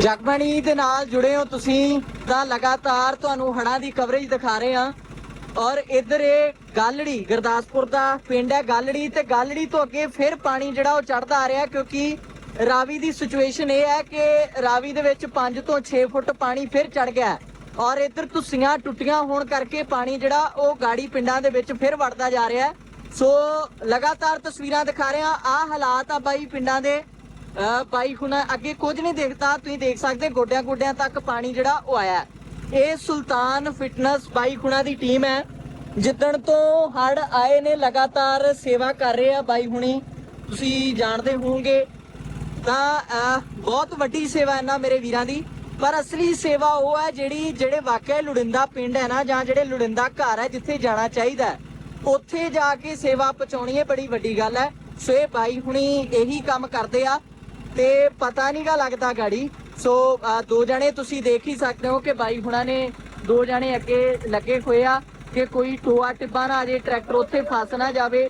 ਜਗਬਾਣੀ ਦੇ ਨਾਲ ਜੁੜੇ ਹੋ ਤੁਸੀਂ ਤਾਂ ਲਗਾਤਾਰ ਤੁਹਾਨੂੰ ਹੜ੍ਹਾਂ ਦੀ ਕਵਰੇਜ ਦਿਖਾ ਰਹੇ ਹਾਂ। ਔਰ ਇੱਧਰ ਇਹ ਗਾਲੜੀ, ਗੁਰਦਾਸਪੁਰ ਦਾ ਪਿੰਡ ਹੈ ਗਾਲੜੀ ਤੇ ਗਾਲੜੀ ਤੋਂ ਅੱਗੇ ਫਿਰ ਪਾਣੀ ਜਿਹੜਾ ਉਹ ਚੜਦਾ ਆ ਰਿਹਾ ਕਿਉਂਕਿ ਰਾਵੀ ਦੀ ਸਿਚੁਏਸ਼ਨ ਇਹ ਹੈ ਕਿ ਰਾਵੀ ਦੇ ਵਿੱਚ 5 ਤੋਂ 6 ਫੁੱਟ ਪਾਣੀ ਫਿਰ ਚੜ ਗਿਆ ਔਰ ਇੱਧਰ ਤੁਸੀਆਂ ਟੁੱਟੀਆਂ ਹੋਣ ਕਰਕੇ ਪਾਣੀ ਜਿਹੜਾ ਉਹ ਗਾੜੀ ਪਿੰਡਾਂ ਦੇ ਵਿੱਚ ਫਿਰ ਵੜਦਾ ਜਾ ਰਿਹਾ ਸੋ ਲਗਾਤਾਰ ਤਸਵੀਰਾਂ ਦਿਖਾ ਰਹੇ ਹਾਂ। ਆ ਹਾਲਾਤ ਆ ਬਾਈ ਪਿੰਡਾਂ ਦੇ। ਬਾਈ ਹੁਣ ਅੱਗੇ ਕੁਝ ਨਹੀਂ ਦੇਖਦਾ, ਤੁਸੀਂ ਦੇਖ ਸਕਦੇ ਗੋਡਿਆਂ ਗੋਡਿਆਂ ਤੱਕ ਪਾਣੀ ਜਿਹੜਾ ਉਹ ਆਇਆ ਇਹ ਸੁਲਤਾਨ ਫਿਟਨੈਸ ਬਾਈ ਹੁਣਾ ਦੀ ਟੀਮ ਹੈ। ਜਿੱਦਣ ਤੋਂ ਹੜ ਆਏ ਨੇ, ਲਗਾਤਾਰ ਸੇਵਾ ਕਰ ਰਹੇ ਆ ਬਾਈ ਹੁਣੀ। ਤੁਸੀਂ ਜਾਣਦੇ ਹੋਵੋਗੇ, ਤਾਂ ਬਹੁਤ ਵੱਡੀ ਸੇਵਾ ਹੈ ਨਾ ਮੇਰੇ ਵੀਰਾਂ ਦੀ। ਪਰ ਅਸਲੀ ਸੇਵਾ ਉਹ ਹੈ ਜਿਹੜੀ, ਜਿਹੜੇ ਵਾਕਿਆ ਲੁੜਿੰਦਾ ਪਿੰਡ ਹੈ ਨਾ, ਜਾਂ ਜਿਹੜੇ ਲੁੜਿੰਦਾ ਘਰ ਹੈ, ਜਿੱਥੇ ਜਾਣਾ ਚਾਹੀਦਾ ਉੱਥੇ ਜਾ ਕੇ ਸੇਵਾ ਪਹੁੰਚਾਉਣੀ ਹੈ ਬੜੀ ਵੱਡੀ ਗੱਲ ਹੈ। ਸੋ ਇਹ ਬਾਈ ਹੁਣੀ ਇਹੀ ਕੰਮ ਕਰਦੇ ਆ। ਤੇ ਪਤਾ ਨਹੀਂਗਾ ਲੱਗਦਾ ਗਾੜੀ। ਸੋ ਦੋ ਜਣੇ ਤੁਸੀਂ ਦੇਖ ਹੀ ਸਕਦੇ ਹੋ ਕਿ ਬਾਈ ਹੁਣਾਂ ਨੇ ਦੋ ਜਣੇ ਅੱਗੇ ਲੱਗੇ ਹੋਏ ਆ ਕਿ ਕੋਈ ਟੋਆ ਟਿੱਬਾ ਨਾ ਆ ਜੇ, ਟਰੈਕਟਰ ਉੱਥੇ ਫਸ ਨਾ ਜਾਵੇ।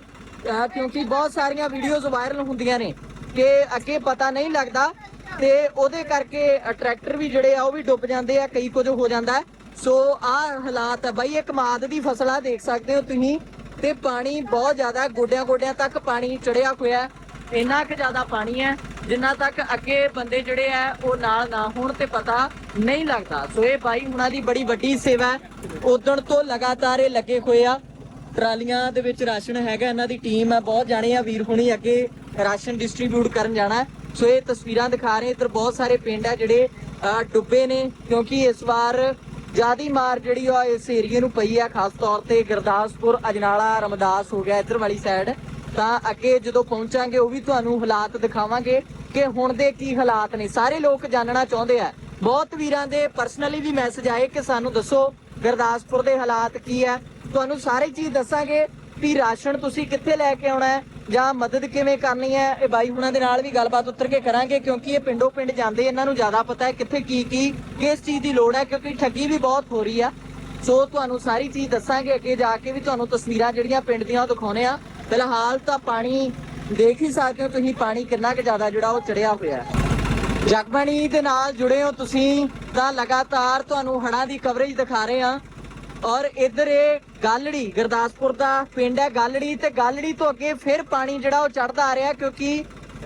ਕਿਉਂਕਿ ਬਹੁਤ ਸਾਰੀਆਂ ਵੀਡੀਓਜ਼ ਵਾਇਰਲ ਹੁੰਦੀਆਂ ਨੇ ਕਿ ਅੱਗੇ ਪਤਾ ਨਹੀਂ ਲੱਗਦਾ ਤੇ ਉਹਦੇ ਕਰਕੇ ਟਰੈਕਟਰ ਵੀ ਜਿਹੜੇ ਆ ਉਹ ਵੀ ਡੁੱਬ ਜਾਂਦੇ ਆ, ਕਈ ਕੁਝ ਹੋ ਜਾਂਦਾ ਸੋ ਆਹ ਹਾਲਾਤ ਆ ਬਾਈ ਇਹ ਕਮਾਦ ਦੀ ਫਸਲ ਆ, ਦੇਖ ਸਕਦੇ ਹੋ ਤੁਸੀਂ। ਤੇ ਪਾਣੀ ਬਹੁਤ ਜ਼ਿਆਦਾ ਗੋਡਿਆਂ ਗੋਡਿਆਂ ਤੱਕ ਪਾਣੀ ਚੜਿਆ ਹੋਇਆ ਇੰਨਾ ਕਿ ਜ਼ਿਆਦਾ ਪਾਣੀ ਹੈ। ਜਿੰਨਾ ਤੱਕ ਅੱਗੇ ਬੰਦੇ ਜਿਹੜੇ ਆ, ਉਹ ਨਾਲ ਨਾ ਹੋਣ ਤੇ ਪਤਾ ਨਹੀਂ ਲੱਗਦਾ। ਸੋ ਇਹ ਬਾਈ ਹੁਣਾਂ ਦੀ ਬੜੀ ਵੱਡੀ ਸੇਵਾ ਹੈ। ਉਦਣ ਤੋਂ ਲਗਾਤਾਰ ਇਹ ਲੱਗੇ ਹੋਏ ਆ। ਟਰਾਲੀਆਂ ਦੇ ਵਿੱਚ ਰਾਸ਼ਨ ਹੈਗਾ, ਇਹਨਾਂ ਦੀ ਟੀਮ ਹੈ। ਬਹੁਤ ਜਾਣੇ ਆ ਵੀਰ ਹੁਣੀ ਅੱਗੇ ਰਾਸ਼ਨ ਡਿਸਟ੍ਰੀਬਿਊਟ ਕਰਨ ਜਾਣਾ ਸੋ ਇਹ ਤਸਵੀਰਾਂ ਦਿਖਾ ਰਹੇ ਇੱਧਰ ਬਹੁਤ ਸਾਰੇ ਪਿੰਡ ਆ ਜਿਹੜੇ ਡੁੱਬੇ ਨੇ, ਕਿਉਂਕਿ ਇਸ ਵਾਰ ਜਿਆਦੀ ਮਾਰ ਜਿਹੜੀ ਆ, ਇਸ ਏਰੀਏ ਨੂੰ ਪਈ ਆ। ਖਾਸ ਤੌਰ ਤੇ ਗੁਰਦਾਸਪੁਰ, ਅਜਨਾਲਾ, ਰਮਦਾਸ ਹੋ ਗਿਆ ਇੱਧਰ ਵਾਲੀ ਸਾਈਡ ਤਾਂ ਅੱਗੇ ਜਦੋਂ ਪਹੁੰਚਾਂਗੇ ਉਹ ਵੀ ਤੁਹਾਨੂੰ ਹਾਲਾਤ ਦਿਖਾਵਾਂਗੇ ਕਿ ਹੁਣ ਦੇ ਕੀ ਹਾਲਾਤ ਨੇ। ਸਾਰੇ ਲੋਕ ਜਾਣਨਾ ਚਾਹੁੰਦੇ ਆ। ਬਹੁਤ ਵੀਰਾਂ ਦੇ ਪਰਸਨਲੀ ਵੀ ਮੈਸੇਜ ਆਏ ਕਿ ਸਾਨੂੰ ਦੱਸੋ ਗੁਰਦਾਸਪੁਰ ਦੇ ਹਾਲਾਤ ਕੀ ਹੈ ਤੁਹਾਨੂੰ ਸਾਰੀ ਚੀਜ਼ ਦੱਸਾਂਗੇ ਵੀ ਰਾਸ਼ਨ ਤੁਸੀਂ ਕਿੱਥੇ ਲੈ ਕੇ ਆਉਣਾ ਹੈ ਜਾਂ ਮਦਦ ਕਿਵੇਂ ਕਰਨੀ ਹੈ। ਇਹ ਬਾਈ ਹੁਣਾਂ ਦੇ ਨਾਲ ਵੀ ਗੱਲਬਾਤ ਉੱਤਰ ਕੇ ਕਰਾਂਗੇ ਕਿਉਂਕਿ ਇਹ ਪਿੰਡੋਂ ਪਿੰਡ ਜਾਂਦੇ ਇਹਨਾਂ ਨੂੰ ਜ਼ਿਆਦਾ ਪਤਾ ਹੈ ਕਿੱਥੇ ਕੀ ਕੀ ਕਿਸ ਚੀਜ਼ ਦੀ ਲੋੜ ਹੈ ਕਿਉਂਕਿ ਠੱਗੀ ਵੀ ਬਹੁਤ ਹੋ ਰਹੀ ਆ। ਸੋ ਤੁਹਾਨੂੰ ਸਾਰੀ ਚੀਜ਼ ਦੱਸਾਂਗੇ। ਅੱਗੇ ਜਾ ਕੇ ਵੀ ਤੁਹਾਨੂੰ ਤਸਵੀਰਾਂ ਜਿਹੜੀਆਂ ਪਿੰਡ ਦੀਆਂ ਉਹ ਦਿਖਾਉਣੇ ਆ। ਫਿਲਹਾਲ ਤਾਂ ਪਾਣੀ ਦੇਖ ਹੀ ਸਕਦੇ ਹੋ ਤੁਸੀਂ, ਪਾਣੀ ਕਿੰਨਾ ਕੁ ਜ਼ਿਆਦਾ ਜਿਹੜਾ ਉਹ ਚੜਿਆ ਹੋਇਆ ਹੈ। ਜਗਬਾਣੀ ਦੇ ਨਾਲ ਜੁੜੇ ਹੋ ਤੁਸੀਂ ਤਾਂ ਲਗਾਤਾਰ ਤੁਹਾਨੂੰ ਹੜ੍ਹਾਂ ਦੀ ਕਵਰੇਜ ਦਿਖਾ ਰਹੇ ਹਾਂ। ਔਰ ਇੱਧਰ ਇਹ ਗਾਲੜੀ, ਗੁਰਦਾਸਪੁਰ ਦਾ ਪਿੰਡ ਹੈ ਗਾਲੜੀ ਤੇ ਗਾਲੜੀ ਤੋਂ ਅੱਗੇ ਫਿਰ ਪਾਣੀ ਜਿਹੜਾ ਉਹ ਚੜਦਾ ਆ ਰਿਹਾ ਕਿਉਂਕਿ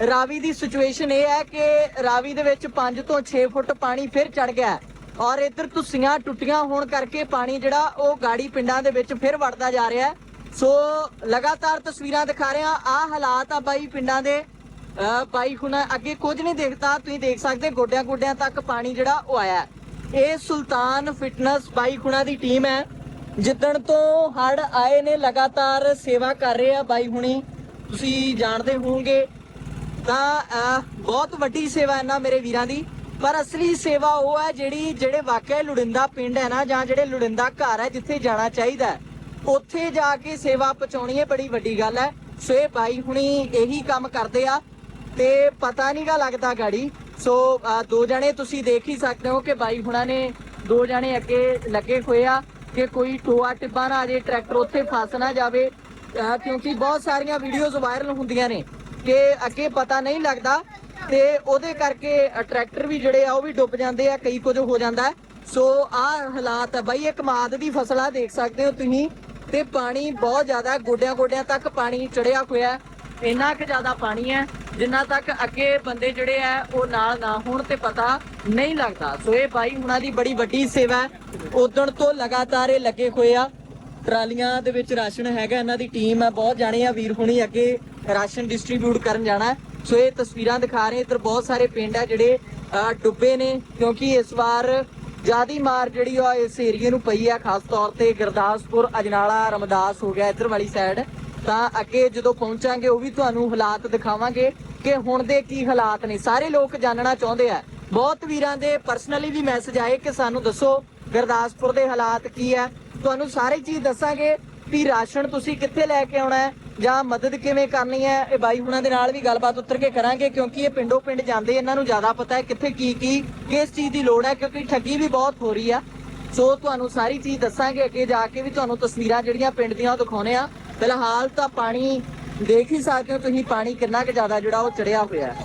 ਰਾਵੀ ਦੀ ਸਿਚੁਏਸ਼ਨ ਇਹ ਹੈ ਕਿ ਰਾਵੀ ਦੇ ਵਿੱਚ 5 ਤੋਂ 6 ਫੁੱਟ ਪਾਣੀ ਫਿਰ ਚੜ ਗਿਆ ਔਰ ਇੱਧਰ ਤੁਸੀਆਂ ਟੁੱਟੀਆਂ ਹੋਣ ਕਰਕੇ ਪਾਣੀ ਜਿਹੜਾ ਉਹ ਗਾੜੀ ਪਿੰਡਾਂ ਦੇ ਵਿੱਚ ਫਿਰ ਵੜਦਾ ਜਾ ਰਿਹਾ ਹੈ। ਸੋ ਲਗਾਤਾਰ ਤਸਵੀਰਾਂ ਦਿਖਾ ਰਹੇ ਹਾਂ। ਆਹ ਹਾਲਾਤ ਆ ਬਾਈ ਪਿੰਡਾਂ ਦੇ। ਬਾਈ ਹੁਣ ਅੱਗੇ ਕੁਝ ਨਹੀਂ ਦੇਖਦਾ। ਤੁਸੀਂ ਦੇਖ ਸਕਦੇ ਗੋਡਿਆਂ ਗੋਡਿਆਂ ਤੱਕ ਪਾਣੀ ਜਿਹੜਾ ਉਹ ਆਇਆ ਇਹ ਸੁਲਤਾਨ ਫਿਟਨੈਸ ਬਾਈ ਖੁਣਾ ਦੀ ਟੀਮ ਹੈ। ਜਿੱਦਣ ਤੋਂ ਹੜ ਆਏ ਨੇ ਲਗਾਤਾਰ ਸੇਵਾ ਕਰ ਰਹੇ ਆ ਬਾਈ ਹੁਣੀ। ਤੁਸੀਂ ਜਾਣਦੇ ਹੋਵੋਗੇ ਤਾਂ ਬਹੁਤ ਵੱਡੀ ਸੇਵਾ ਹੈ ਨਾ ਮੇਰੇ ਵੀਰਾਂ ਦੀ। ਪਰ ਅਸਲੀ ਸੇਵਾ ਉਹ ਹੈ ਜਿਹੜੀ ਜਿਹੜੇ ਵਾਕਿਆ ਲੁੜਿੰਦਾ ਪਿੰਡ ਹੈ ਨਾ ਜਾਂ ਜਿਹੜੇ ਲੁੜਿੰਦਾ ਘਰ ਹੈ ਜਿੱਥੇ ਜਾਣਾ ਚਾਹੀਦਾ ਹੈ, ਉੱਥੇ ਜਾ ਕੇ ਸੇਵਾ ਪਹੁੰਚਾਉਣੀ ਹੈ ਬੜੀ ਵੱਡੀ ਗੱਲ ਹੈ। ਸੋ ਇਹ ਬਾਈ ਹੁਣੀ ਇਹੀ ਕੰਮ ਕਰਦੇ ਆ ਤੇ ਪਤਾ ਨਹੀਂਗਾ ਲੱਗਦਾ ਗਾੜੀ। ਸੋ ਦੋ ਜਣੇ ਤੁਸੀਂ ਦੇਖ ਹੀ ਸਕਦੇ ਹੋ ਕਿ ਬਾਈ ਹੁਣਾਂ ਨੇ ਦੋ ਜਣੇ ਅੱਗੇ ਲੱਗੇ ਹੋਏ ਆ ਕਿ ਕੋਈ ਟੋਆ ਟਿੱਬਾ ਨਾ ਆ ਜੇ, ਟਰੈਕਟਰ ਉੱਥੇ ਫਸ ਨਾ ਜਾਵੇ। ਕਿਉਂਕਿ ਬਹੁਤ ਸਾਰੀਆਂ ਵੀਡੀਓਜ਼ ਵਾਇਰਲ ਹੁੰਦੀਆਂ ਨੇ ਕਿ ਅੱਗੇ ਪਤਾ ਨਹੀਂ ਲੱਗਦਾ ਤੇ ਉਹਦੇ ਕਰਕੇ ਟਰੈਕਟਰ ਵੀ ਜਿਹੜੇ ਆ ਉਹ ਵੀ ਡੁੱਬ ਜਾਂਦੇ ਆ, ਕਈ ਕੁਝ ਹੋ ਜਾਂਦਾ। ਸੋ ਆਹ ਹਾਲਾਤ ਆ ਬਾਈ, ਇਹ ਕਮਾਦ ਦੀ ਫਸਲ ਆ ਦੇਖ ਸਕਦੇ ਹੋ ਤੁਸੀਂ। ਤੇ ਪਾਣੀ ਬਹੁਤ ਜ਼ਿਆਦਾ ਗੋਡਿਆਂ ਗੋਡਿਆਂ ਤੱਕ ਪਾਣੀ ਚੜਿਆ ਹੋਇਆ ਇੰਨਾ ਕਿ ਜ਼ਿਆਦਾ ਪਾਣੀ ਹੈ, ਜਿੰਨਾ ਤੱਕ ਅੱਗੇ ਬੰਦੇ ਜਿਹੜੇ ਆ ਉਹ ਨਾਲ ਨਾ ਹੋਣ ਤੇ ਪਤਾ ਨਹੀਂ ਲੱਗਦਾ। ਸੋ ਇਹ ਭਾਈ ਹੁਣਾਂ ਦੀ ਬੜੀ ਵੱਡੀ ਸੇਵਾ ਹੈ। ਤੋਂ ਲਗਾਤਾਰ ਇਹ ਲੱਗੇ ਹੋਏ ਆ। ਟਰਾਲੀਆਂ ਦੇ ਵਿੱਚ ਰਾਸ਼ਨ ਹੈਗਾ, ਇਹਨਾਂ ਦੀ ਟੀਮ ਹੈ, ਬਹੁਤ ਜਾਣੇ ਆ। ਵੀਰ ਹੁਣੀ ਅੱਗੇ ਰਾਸ਼ਨ ਡਿਸਟ੍ਰੀਬਿਊਟ ਕਰਨ ਜਾਣਾ ਸੋ ਇਹ ਤਸਵੀਰਾਂ ਦਿਖਾ ਰਹੇ ਇੱਧਰ ਬਹੁਤ ਸਾਰੇ ਪਿੰਡ ਆ ਜਿਹੜੇ ਡੁੱਬੇ ਨੇ, ਕਿਉਂਕਿ ਇਸ ਵਾਰ ਜਿਆਦੀ ਮਾਰ ਜਿਹੜੀ ਆ ਇਸ ਏਰੀਏ ਨੂੰ ਪਈ ਆ, ਖਾਸ ਤੌਰ ਤੇ ਗੁਰਦਾਸਪੁਰ, ਅਜਨਾਲਾ, ਰਮਦਾਸ ਹੋ ਗਿਆ ਇੱਧਰ ਵਾਲੀ ਸਾਈਡ ਤਾਂ ਅੱਗੇ ਜਦੋਂ ਪਹੁੰਚਾਂਗੇ, ਉਹ ਵੀ ਤੁਹਾਨੂੰ ਹਾਲਾਤ ਦਿਖਾਵਾਂਗੇ ਕਿ ਹੁਣ ਦੇ ਕੀ ਹਾਲਾਤ ਨੇ। ਸਾਰੇ ਲੋਕ ਜਾਣਨਾ ਚਾਹੁੰਦੇ ਆ। ਬਹੁਤ ਵੀਰਾਂ ਦੇ ਪਰਸਨਲੀ ਵੀ ਮੈਸੇਜ ਆਏ ਕਿ ਸਾਨੂੰ ਦੱਸੋ ਗੁਰਦਾਸਪੁਰ ਦੇ ਹਾਲਾਤ ਕੀ ਹੈ ਤੁਹਾਨੂੰ ਸਾਰੀ ਚੀਜ਼ ਦੱਸਾਂਗੇ। ਵੀ ਰਾਸ਼ਨ ਤੁਸੀਂ ਕਿੱਥੇ ਲੈ ਕੇ ਆਉਣਾ ਹੈ? ਜਾਂ ਮਦਦ ਕਿਵੇਂ ਕਰਨੀ ਹੈ? ਇਹ ਬਾਈ ਹੁਣਾਂ ਦੇ ਨਾਲ ਵੀ ਗੱਲਬਾਤ ਉੱਤਰ ਕੇ ਕਰਾਂਗੇ, ਕਿਉਂਕਿ ਇਹ ਪਿੰਡੋਂ ਪਿੰਡ ਜਾਂਦੇ, ਇਹਨਾਂ ਨੂੰ ਜ਼ਿਆਦਾ ਪਤਾ ਹੈ ਕਿੱਥੇ ਕੀ ਕੀ, ਕਿਸ ਚੀਜ਼ ਦੀ ਲੋੜ ਹੈ, ਕਿਉਂਕਿ ਠੱਗੀ ਵੀ ਬਹੁਤ ਹੋ ਰਹੀ ਆ। ਸੋ ਤੁਹਾਨੂੰ ਸਾਰੀ ਚੀਜ਼ ਦੱਸਾਂਗੇ ਅੱਗੇ ਜਾ ਕੇ ਵੀ ਤੁਹਾਨੂੰ ਤਸਵੀਰਾਂ ਜਿਹੜੀਆਂ ਪਿੰਡ ਦੀਆਂ ਉਹ ਦਿਖਾਉਣੇ ਆ। ਫਿਲਹਾਲ ਤਾਂ ਪਾਣੀ ਦੇਖ ਹੀ ਸਕਦੇ ਹੋ ਤੁਸੀਂ, ਪਾਣੀ ਕਿੰਨਾ ਕੁ ਜ਼ਿਆਦਾ ਜਿਹੜਾ ਉਹ ਚੜਿਆ ਹੋਇਆ ਹੈ।